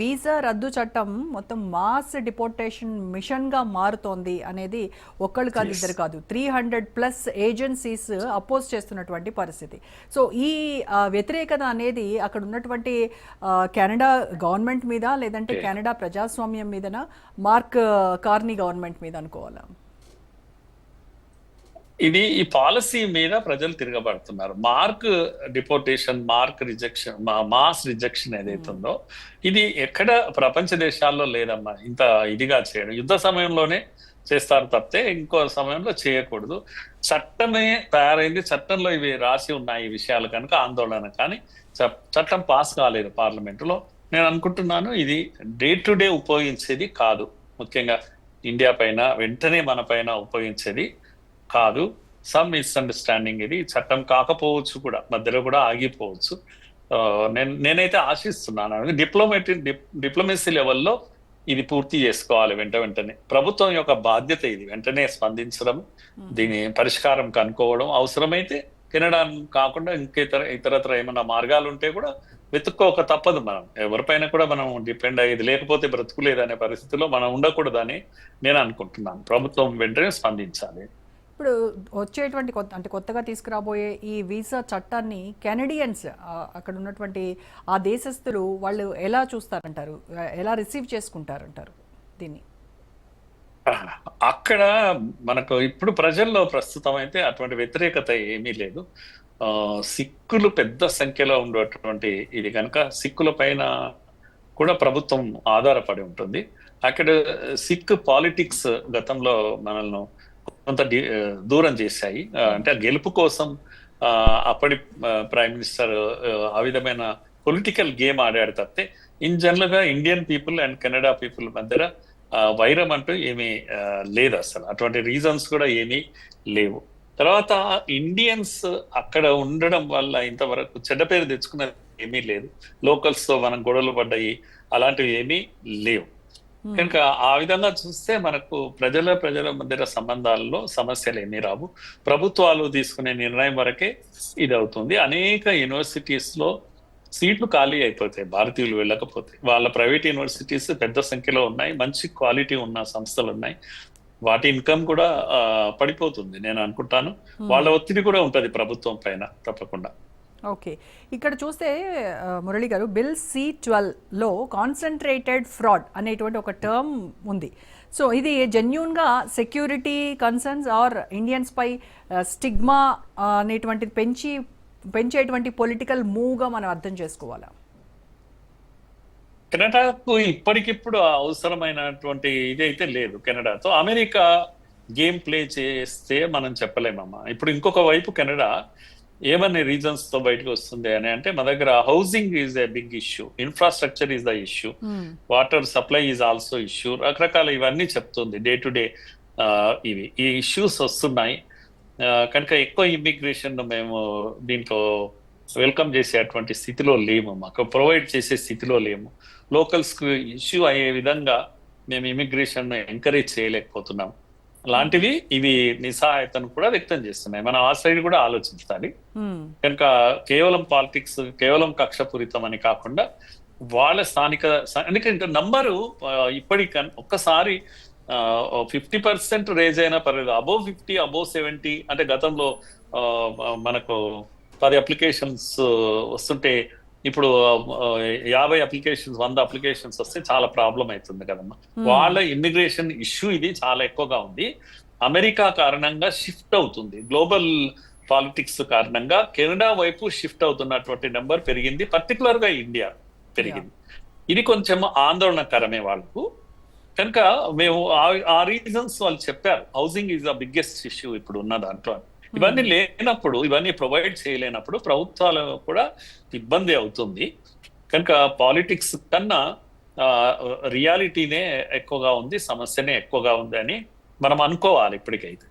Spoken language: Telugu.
వీసా రద్దు చట్టం మొత్తం మాస్ డిపోర్టేషన్ మిషన్గా మారుతోంది అనేది ఒక్కళ్ళు కాదు ఇద్దరు కాదు. Three hundred plus agencies oppose చేస్తున్నటువంటి పరిస్థితి. సో ఈ వ్యతిరేకత అనేది అక్కడ ఉన్నటువంటి కెనడా గవర్నమెంట్ మీద లేదంటే కెనడా ప్రజాస్వామ్యం మీదన? మార్క్ కార్నీ గవర్నమెంట్ మీద అనుకోవాలా? ఇది ఈ పాలసీ మీద ప్రజలు తిరగబడుతున్నారు. Mark deportation mark rejection mass rejection ఏదైతే ఉందో ఇది ఎక్కడ ప్రపంచ దేశాల్లో లేదమ్మా. ఇంత ఇదిగా చేయడం. యుద్ధ సమయంలోనే చేస్తారు తప్పితే ఇంకో సమయంలో చేయకూడదు. చట్టమే తయారైంది. చట్టంలో ఇవి రాసి ఉన్నాయి ఈ విషయాలు కనుక ఆందోళన కానీ చ- చట్టం పాస్ కాలేదు పార్లమెంటులో. నేను అనుకుంటున్నాను ఇది డే టు డే ఉపయోగించేది కాదు. ముఖ్యంగా ఇండియా పైన వెంటనే మన పైన ఉపయోగించేది కాదు. సమ్ మిస్అండర్స్టాండింగ్ ఇది. చట్టం కాకపోవచ్చు కూడా మధ్యలో కూడా ఆగిపోవచ్చు. నేను నేనైతే ఆశిస్తున్నాను. డిప్లొమాటిక్ డిప్లొమసీ లెవెల్లో ఇది పూర్తి చేసుకోవాలి వెంట వెంటనే. ప్రభుత్వం యొక్క బాధ్యత ఇది. వెంటనే స్పందించడం దీని పరిష్కారం కనుక్కోవడం అవసరమైతే కెనడా కాకుండా ఇంకేతర ఇతరత్ర ఏమైనా మార్గాలు ఉంటే కూడా వెతుక్కోక తప్పదు మనం. ఎవరిపైన కూడా మనం డిపెండ్ అయ్యేది లేకపోతే బ్రతుకులేదనే పరిస్థితిలో మనం ఉండకూడదని నేను అనుకుంటున్నాను. ప్రభుత్వం వెంటనే స్పందించాలి. ఇప్పుడు వచ్చేటువంటి కొత్త అంటే కొత్తగా తీసుకురాబోయే ఈ వీసా చట్టాన్ని కెనడియన్స్ అక్కడ ఉన్నటువంటి ఆ దేశస్తులు వాళ్ళు ఎలా చూస్తారంటారు? ఎలా రిసీవ్ చేసుకుంటారంటారు దీన్ని? అక్కడ మనకు ఇప్పుడు ప్రజల్లో ప్రస్తుతం అయితే అటువంటి వ్యతిరేకత ఏమీ లేదు. సిక్కులు పెద్ద సంఖ్యలో ఉండేటువంటి ఇది కనుక సిక్కుల పైన కూడా ప్రభుత్వం ఆధారపడి ఉంటుంది. అక్కడ సిక్ పాలిటిక్స్ గతంలో మనల్ని కొంత దూరం చేశాయి. అంటే గెలుపు కోసం ఆ, అప్పటి ప్రైమ్ మినిస్టర్ ఆ విధమైన పొలిటికల్ గేమ్ ఆడాడు తప్పితే ఇన్ జనరల్గా Indian people and Canada people మధ్య వైరం అంటూ ఏమీ లేదు అసలు. అటువంటి రీజన్స్ కూడా ఏమీ లేవు. తర్వాత ఇండియన్స్ అక్కడ ఉండడం వల్ల ఇంతవరకు చెడ్డ పేరు తెచ్చుకున్నది ఏమీ లేదు. లోకల్స్తో మనం గొడవలు పడ్డాయి అలాంటివి ఏమీ లేవు. కనుక ఆ విధంగా చూస్తే మనకు ప్రజల ప్రజల మధ్య సంబంధాల్లో సమస్యలు ఏమీ రావు. ప్రభుత్వాలు తీసుకునే నిర్ణయం వరకే ఇది అవుతుంది అనేక యూనివర్సిటీస్లో సీట్లు ఖాళీ అయిపోతాయి భారతీయులు వెళ్ళకపోతే. వాళ్ళ ప్రైవేట్ యూనివర్సిటీస్ పెద్ద సంఖ్యలో ఉన్నాయి మంచి క్వాలిటీ ఉన్న సంస్థలు ఉన్నాయి. వాటి ఇన్కమ్ కూడా పడిపోతుంది. నేను అనుకుంటాను. వాళ్ళ ఒత్తిడి కూడా ఉంటది ప్రభుత్వం పైన తప్పకుండా. ఓకే. ఇక్కడ చూస్తే మురళి గారు బిల్ సి ట్వెల్వ్లో కాన్సన్ట్రేటెడ్ ఫ్రాడ్ అనేటువంటి ఒక టర్మ్ ఉంది. సో ఇది జెన్యున్గా సెక్యూరిటీ కన్సర్న్స్ ఆర్ ఇండియన్స్పై స్టిగ్మా అనేటువంటిది పెంచి పెంచేటువంటి పొలిటికల్ మూవ్గా మనం అర్థం చేసుకోవాలా? కెనడాకు ఇప్పటికిప్పుడు అవసరమైనటువంటి ఇది అయితే లేదు కెనడాతో అమెరికా గేమ్ ప్లే చేస్తే మనం చెప్పలేమమ్మా. ఇప్పుడు ఇంకొక వైపు కెనడా ఏమనే రీజన్స్తో బయటకు వస్తుంది అని అంటే మన దగ్గర housing is a big issue infrastructure is the issue water supply is also issue రకరకాల ఇవన్నీ చెప్తుంది డే టు డే ఇవి. ఈ ఇష్యూస్ వస్తున్నాయి. కనుక ఎక్కువ ఇమిగ్రేషన్ మేము దీంట్లో వెల్కమ్ చేసేటువంటి స్థితిలో లేము మాకు ప్రొవైడ్ చేసే స్థితిలో లేము. లోకల్స్ ఇష్యూ అయ్యే విధంగా మేము ఇమిగ్రేషన్ ఎంకరేజ్ చేయలేకపోతున్నాం లాంటివి ఇవి నిస్సహాయతను కూడా వ్యక్తం చేస్తున్నాయి. మనం ఆ సైడ్ కూడా ఆలోచించాలి. కనుక కేవలం పాలిటిక్స్ కేవలం కక్షపూరితం అని కాకుండా వాళ్ళ స్థానిక ఎందుకంటే నంబరు ఇప్పటికి ఒక్కసారి ఫిఫ్టీ పర్సెంట్ రేజ్ అయినా పర్లేదు. అబోవ్ ఫిఫ్టీ అబోవ్ సెవెంటీ అంటే గతంలో మనకు పది అప్లికేషన్స్ వస్తుంటే ఇప్పుడు యాభై అప్లికేషన్స్ వంద అప్లికేషన్స్ వస్తే చాలా ప్రాబ్లం అవుతుంది కదమ్మా. వాళ్ళ ఇమ్మిగ్రేషన్ ఇష్యూ ఇది చాలా ఎక్కువగా ఉంది. అమెరికా కారణంగా షిఫ్ట్ అవుతుంది. గ్లోబల్ పాలిటిక్స్ కారణంగా కెనడా వైపు షిఫ్ట్ అవుతున్నటువంటి నెంబర్ పెరిగింది. పర్టికులర్గా ఇండియా పెరిగింది ఇది కొంచెం ఆందోళనకరమే వాళ్ళకు. కనుక మేము ఆ- ఆ రీజన్స్ వాళ్ళు చెప్పారు. Housing is the biggest issue ఇప్పుడు ఉన్న దాంట్లో. ఇవన్నీ లేనప్పుడు ఇవన్నీ ప్రొవైడ్ చేయలేనప్పుడు ప్రభుత్వాలు కూడా ఇబ్బంది అవుతుంది. కనుక పాలిటిక్స్ కన్నా రియాలిటీనే ఎక్కువగా ఉంది సమస్యనే ఎక్కువగా ఉంది అని మనం అనుకోవాలి ఇప్పటికైతే.